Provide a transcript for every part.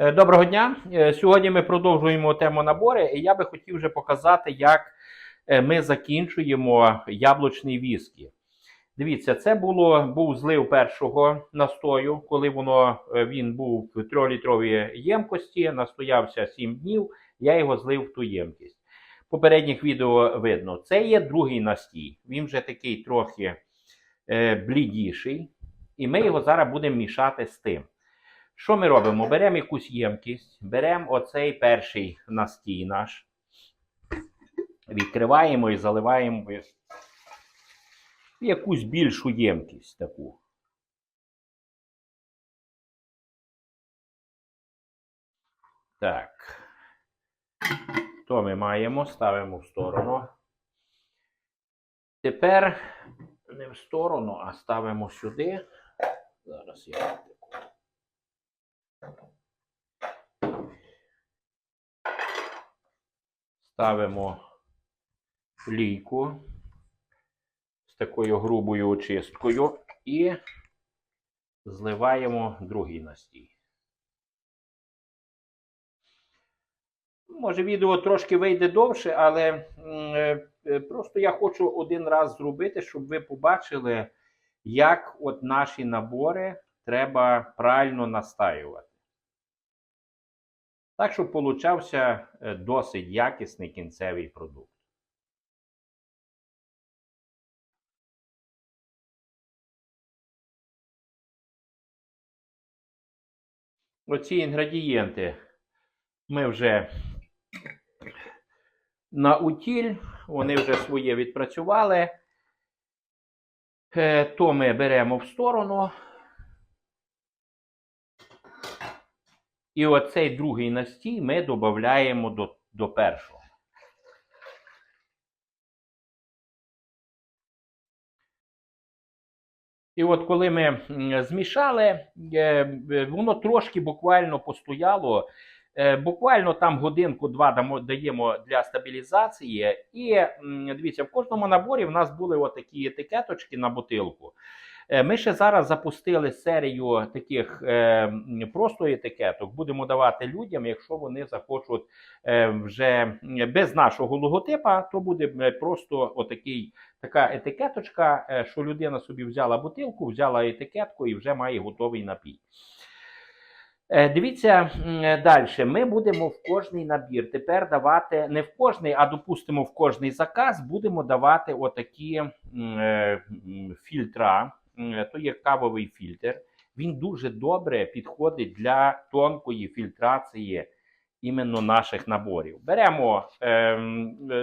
Е, Доброго дня. Е, Сьогодні ми продовжуємо тему набори, і я би хотів вже показати, як е, ми закінчуємо яблучний віскі. Дивіться, це було, був злив першого настою, коли воно, він був в 3-літровій ємкості, настоявся 7 днів, я його злив в ту ємкість. Попередніх відео видно. Це є другий настій. Він вже такий трохи блідіший. І ми його зараз будемо мішати з тим. Що ми робимо? Беремо якусь ємкість, беремо оцей перший настій наш, відкриваємо і заливаємо якусь більшу ємкість таку. Так. То ми маємо, ставимо в сторону. Тепер не в сторону, а ставимо сюди. Зараз я. Ставимо лійку з такою грубою очисткою і зливаємо другий настій. Може, відео трошки вийде довше, але е, е, просто я хочу один раз зробити, щоб ви побачили, як от наші набори треба правильно настаювати. Так, щоб получався е, досить якісний кінцевий продукт. Оці інгредієнти ми вже на утіль, вони вже своє відпрацювали. Е, То ми беремо в сторону. І оцей другий настій ми додаємо до, до першого. І от коли ми змішали, е, е, воно трошки буквально постояло. Е, Буквально там годинку-два даємо для стабілізації. І дивіться, в кожному наборі в нас були отакі етикеточки на бутилку. Е, Ми ще зараз запустили серію таких е, просто етикеток. Будемо давати людям, якщо вони захочуть е, вже без нашого логотипа, то буде просто отакий, така етикеточка, що людина собі взяла бутилку, взяла етикетку і вже має готовий напій. Дивіться далі. Ми будемо в кожний набір тепер давати не в кожний, а допустимо в кожний заказ будемо давати отакі фільтра. М, То є кавовий фільтр. Він дуже добре підходить для тонкої фільтрації іменно наших наборів. Беремо е, е,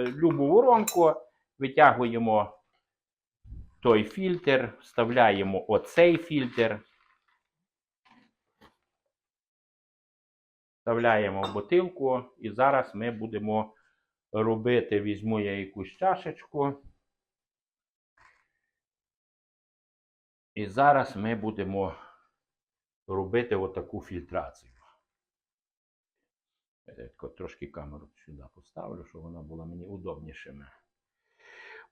любу воронку, витягуємо той фільтр, вставляємо оцей фільтр. Вставляємо в бутилку, і зараз ми будемо робити. Візьму я якусь чашечку. І зараз ми будемо робити отаку фільтрацію. Я трошки камеру сюди поставлю, щоб вона була мені удобнішими.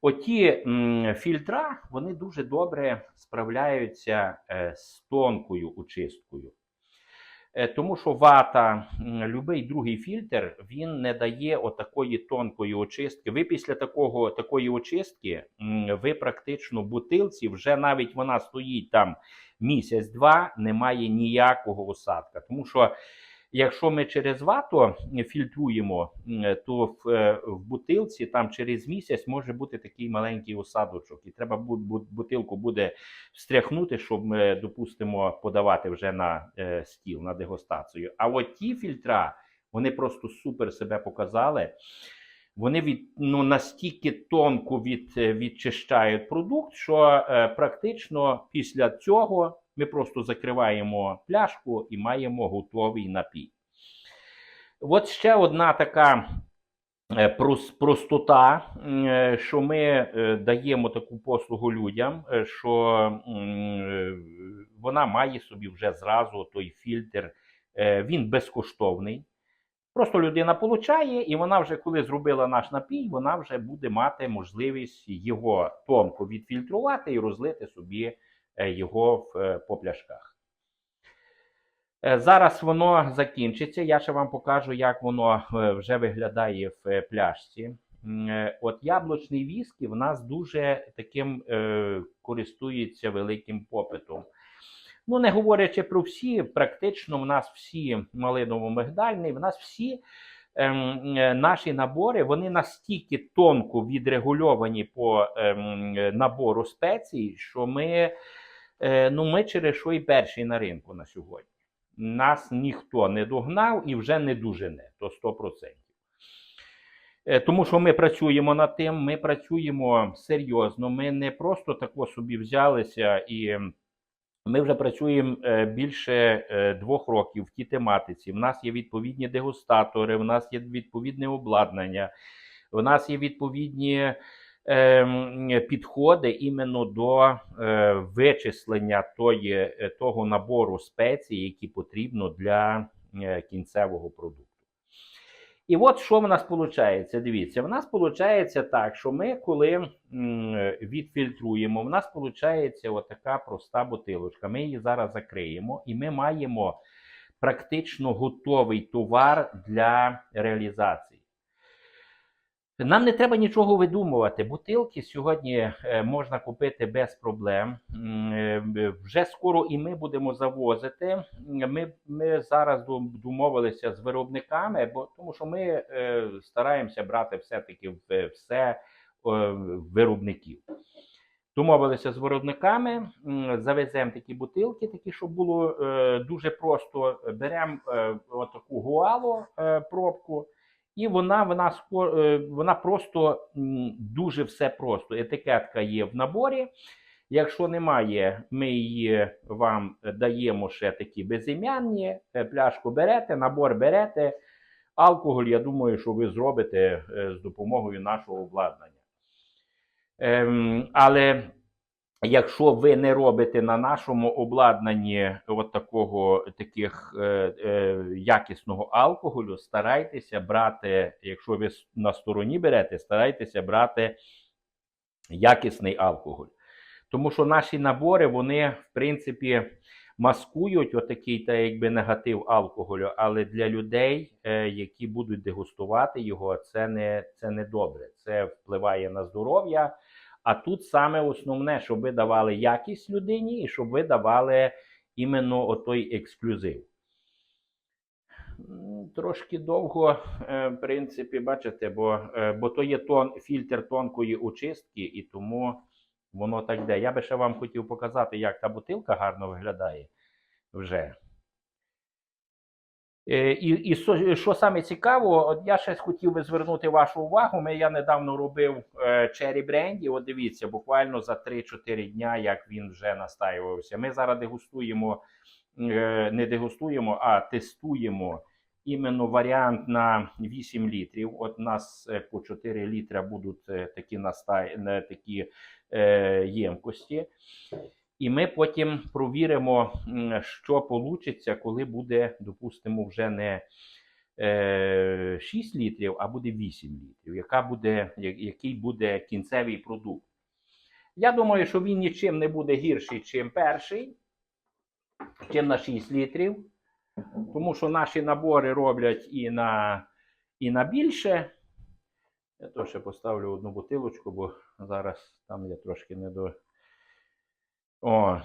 Оті фільтра, вони дуже добре справляються е, з тонкою очисткою. Е, Тому що вата, любий другий фільтр, він не дає отакої тонкої очистки. Ви після такого, такої очистки, ви практично бутилці, вже навіть вона стоїть там місяць-два, немає ніякого осадка. Тому що якщо ми через вату фільтруємо, то в, е, в бутилці там через місяць може бути такий маленький осадочок. І треба бу- бу- бутилку буде встряхнути, щоб ми, допустимо, подавати вже на е, стіл, на дегустацію. А от ті фільтра, вони просто супер себе показали. Вони від, ну, настільки тонко від, е, відчищають продукт, що е, практично після цього ми просто закриваємо пляшку і маємо готовий напій. От ще одна така е, простота, е, що ми е, даємо таку послугу людям, що вона має собі вже зразу той фільтр, він безкоштовний. Просто людина получає, і вона вже, коли зробила наш напій, вона вже буде мати можливість його тонко відфільтрувати і розлити собі його в, е, по пляшках. Е, Зараз воно закінчиться. Я ще вам покажу, як воно е, вже виглядає в е, пляшці. Е, От яблучний віскі в нас дуже таким е, користується великим попитом. Ну, не говорячи про всі, практично в нас всі малиново-мигдальний, в нас всі ем, е, наші набори вони настільки тонко відрегульовані по ем, набору спецій, що ми, е, ну, ми через що і перші на ринку на сьогодні. Нас ніхто не догнав і вже не дожене, то 100%. Е, Тому що ми працюємо над тим, ми працюємо серйозно. Ми не просто тако собі взялися і ми вже працюємо е, більше е, двох років в тій тематиці. В нас є відповідні дегустатори, в нас є відповідне обладнання, в нас є відповідні підходи іменно до е, вичислення тої, е, того набору спецій, які потрібно для е, кінцевого продукту. І от що в нас виходить? Дивіться, в нас виходить так, що ми, коли відфільтруємо, в нас виходить отака проста бутилочка. Ми її зараз закриємо, і ми маємо практично готовий товар для реалізації. Нам не треба нічого видумувати. Бутилки сьогодні е, можна купити без проблем. Е, Вже скоро і ми будемо завозити. Ми, ми зараз домовилися з виробниками, бо тому що ми е, стараємося брати все-таки все виробників. Домовилися з виробниками, завеземо такі бутилки, такі, щоб було дуже просто. Беремо отаку гуалу пробку. І вона, вона, е, вона просто дуже все просто. Етикетка є в наборі. Якщо немає, ми її вам даємо ще такі безім'янні. Е, Пляшку берете, набор берете. Алкоголь, я думаю, що ви зробите е, з допомогою нашого обладнання. Ем, але якщо ви не робите на нашому обладнанні от такого таких е, е, якісного алкоголю, старайтеся брати, якщо ви на стороні берете, старайтеся брати якісний алкоголь. Тому що наші набори, вони, в принципі, маскують отакий та якби негатив алкоголю, але для людей, е, які будуть дегустувати його, це не, це не добре. Це впливає на здоров'я. А тут саме основне, щоб ви давали якість людині і щоб ви давали іменно отой ексклюзив. Трошки довго, е, в принципі, бачите, бо, е, бо то є тон, фільтр тонкої очистки, і тому воно так йде. Я би ще вам хотів показати, як та бутилка гарно виглядає вже. Е, І, і що саме цікаво, я ще хотів би звернути вашу увагу. Ми, я недавно робив Cherry Brandy. От дивіться, буквально за 3-4 дня, як він вже настаювався. Ми зараз дегустуємо, е, не дегустуємо, а тестуємо іменно варіант на 8 літрів. От нас е, по 4 літра будуть такі настай, такі е, ємкості. І ми потім провіримо, що вийде, коли буде, допустимо, вже не е, 6 літрів, а буде 8 літрів. Яка буде, який буде кінцевий продукт? Я думаю, що він нічим не буде гірший, чим перший, чим на 6 літрів. Тому що наші набори роблять і на, і на більше. Я ще поставлю одну бутилочку, бо зараз там я трошки не до. О,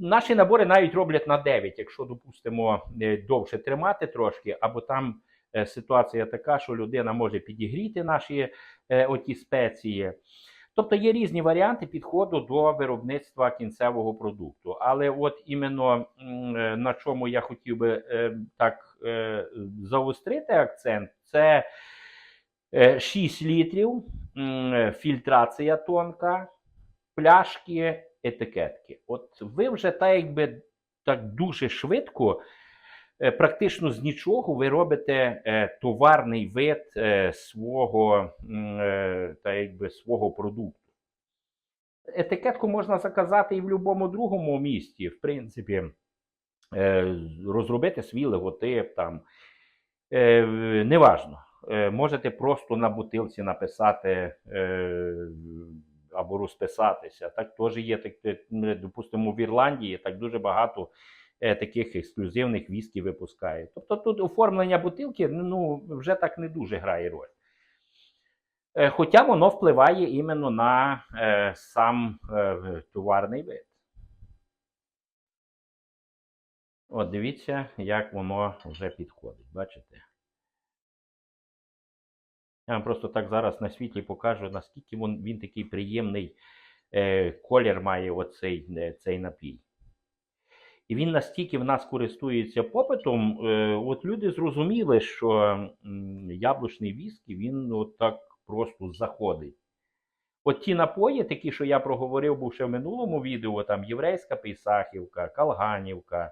наші набори навіть роблять на 9, якщо, допустимо, е, довше тримати трошки, або там е, ситуація така, що людина може підігріти наші е, оті спеції. Тобто є різні варіанти підходу до виробництва кінцевого продукту. Але от іменно на чому я хотів би так заострити акцент, це е, 6 літрів, фільтрація тонка пляшки, етикетки. От ви вже так якби так дуже швидко, е, практично з нічого, ви робите е, товарний вид е, свого, та якби, свого продукту. Етикетку можна заказати і в будь-якому другому місті, в принципі, розробити свій логотип там. Неважно. Можете просто на бутилці написати або розписатися. Так теж є, так, е, допустимо, в Ірландії так дуже багато е, таких ексклюзивних віскі випускають. Тобто тут оформлення бутилки ну, вже так не дуже грає роль. Е, Хоча воно впливає іменно на е, сам е, товарний вид. От дивіться, як воно вже підходить. Бачите? Я вам просто так зараз на світлі покажу, наскільки він, він такий приємний е, колір має оцей е, цей напій. І він настільки в нас користується попитом, е, от люди зрозуміли, що м, яблучний віскі, він от просто заходить. От ті напої, такі, що я проговорив, був ще в минулому відео, там єврейська пейсахівка, калганівка,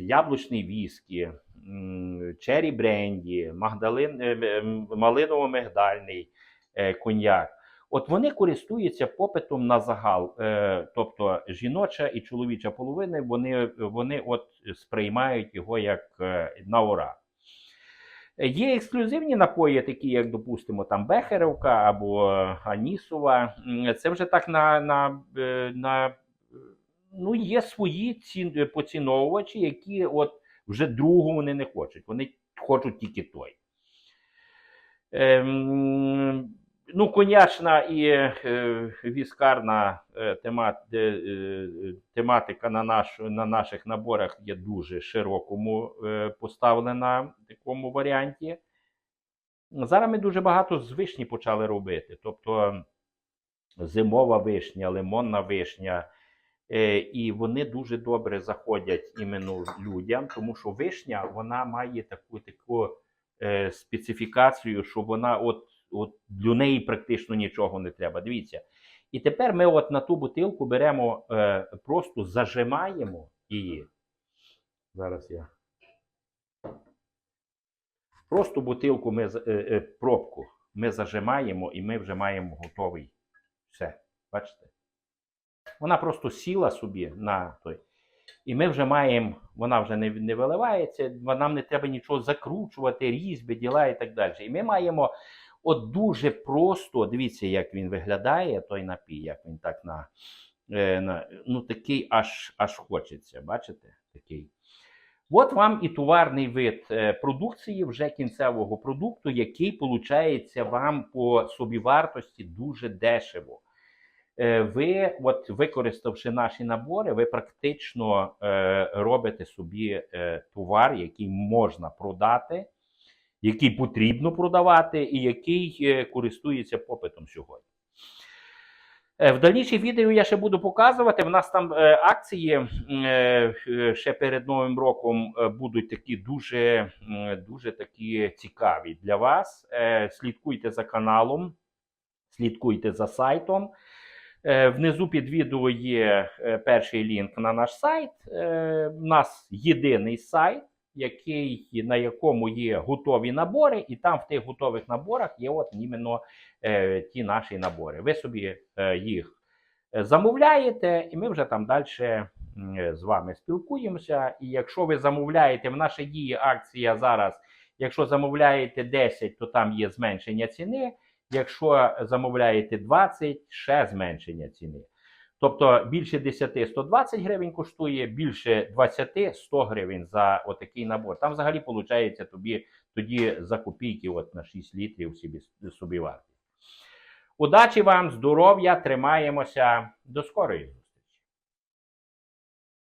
яблучний віскі, чері бренді, магдалин, е, малиново-мигдальний е, коньяк. От вони користуються попитом на загал. Е, тобто жіноча і чоловіча половини, вони, вони от сприймають його як е, на ура. Є ексклюзивні напої, такі як, допустимо, там Бехерівка або Анісова. Це вже так на, на, е, на ну, є свої ці, поціновувачі, які от вже другу вони не хочуть. Вони хочуть тільки той. Ем, ну, конячна і е, віскарна е, тема, е, е, тематика на, наш, на наших наборах є дуже широкому е, поставлена в такому варіанті. Зараз ми дуже багато з вишні почали робити. Тобто зимова вишня, лимонна вишня. Е, і вони дуже добре заходять іменно людям, тому що вишня вона має таку таку е, специфікацію, що вона от, от для неї практично нічого не треба. Дивіться. І тепер ми от на ту бутилку беремо, е, просто зажимаємо її. Зараз я. Просто бутилку ми е, е, пробку ми зажимаємо і ми вже маємо готовий. Все. Бачите? Вона просто сіла собі на той. І ми вже маємо, вона вже не, не виливається, нам не треба нічого закручувати, різьби, діла і так далі. І ми маємо от дуже просто, дивіться, як він виглядає, той напій, як він так на, е, на ну такий аж, аж хочеться. Бачите? Такий. От вам і товарний вид е, продукції вже кінцевого продукту, який получається вам по собівартості дуже дешево. Е, Ви, от використавши наші набори, ви практично е, робите собі е, товар, який можна продати, який потрібно продавати, і який користується попитом сьогодні. В дальніших відео я ще буду показувати. В нас там акції ще перед Новим роком будуть такі дуже, дуже такі цікаві для вас. Слідкуйте за каналом, слідкуйте за сайтом. Е, Внизу під відео є е, перший лінк на наш сайт. Е, У нас єдиний сайт, який, на якому є готові набори, і там в тих готових наборах є от іменно е, ті наші набори. Ви собі е, їх е, замовляєте, і ми вже там далі з вами спілкуємося. І якщо ви замовляєте, в нашій дії акція зараз, якщо замовляєте 10, то там є зменшення ціни. Якщо замовляєте 20, ще зменшення ціни. Тобто більше 10 120 гривень коштує, більше 20 100 гривень за отакий набор. Там взагалі виходить тобі тоді за копійки от на 6 літрів собі, собі вартість. Удачі вам, здоров'я, тримаємося. До скорої!